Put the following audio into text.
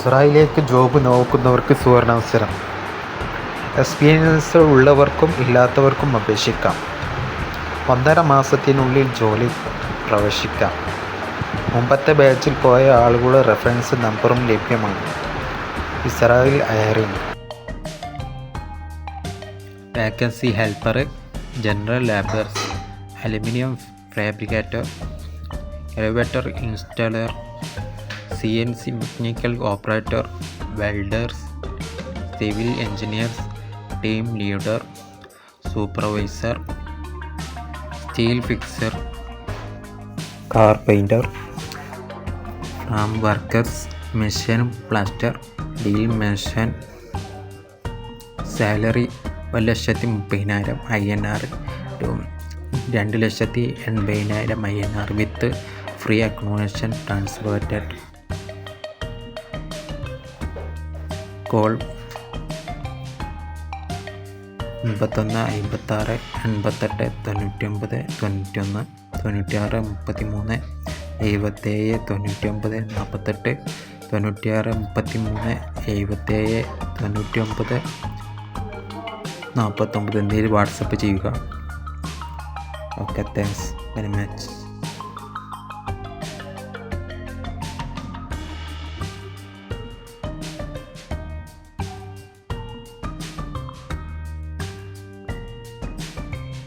ഇസ്രായേലിലേക്ക് ജോബ് നോക്കുന്നവർക്ക് സുവർണാവസരം. എക്സ്പീരിയൻസ് ഉള്ളവർക്കും ഇല്ലാത്തവർക്കും അപേക്ഷിക്കാം. ഒന്നര മാസത്തിനുള്ളിൽ ജോലി പ്രവേശിക്കാം. മുമ്പത്തെ ബാച്ചിൽ പോയ ആളുകളുടെ റെഫറൻസ് നമ്പറും ലഭ്യമാണ്. Israel hiring vacancy helper general labours aluminium fabricator elevator installer C N C mechanical operator welders civil engineers team leader supervisor steel fixer car painter farm workers machine plaster deal machine salary ഒരു ലക്ഷത്തി മുപ്പതിനായിരം I N R രണ്ട് ലക്ഷത്തി എൺപതിനായിരം I N R with free accommodation transported call എൺപത്തൊന്ന് അമ്പത്താറ് എൺപത്തെട്ട് തൊണ്ണൂറ്റൊമ്പത് തൊണ്ണൂറ്റൊന്ന് തൊണ്ണൂറ്റാറ് മുപ്പത്തി മൂന്ന് എഴുപത്തേഴ് തൊണ്ണൂറ്റൊമ്പത് നാൽപ്പത്തെട്ട് തൊണ്ണൂറ്റിയാറ് മുപ്പത്തി മൂന്ന് എഴുപത്തേഴ് തൊണ്ണൂറ്റൊമ്പത് നാൽപ്പത്തൊമ്പത് എന്നതിൽ വാട്സപ്പ് ചെയ്യുക. Okay thanks very much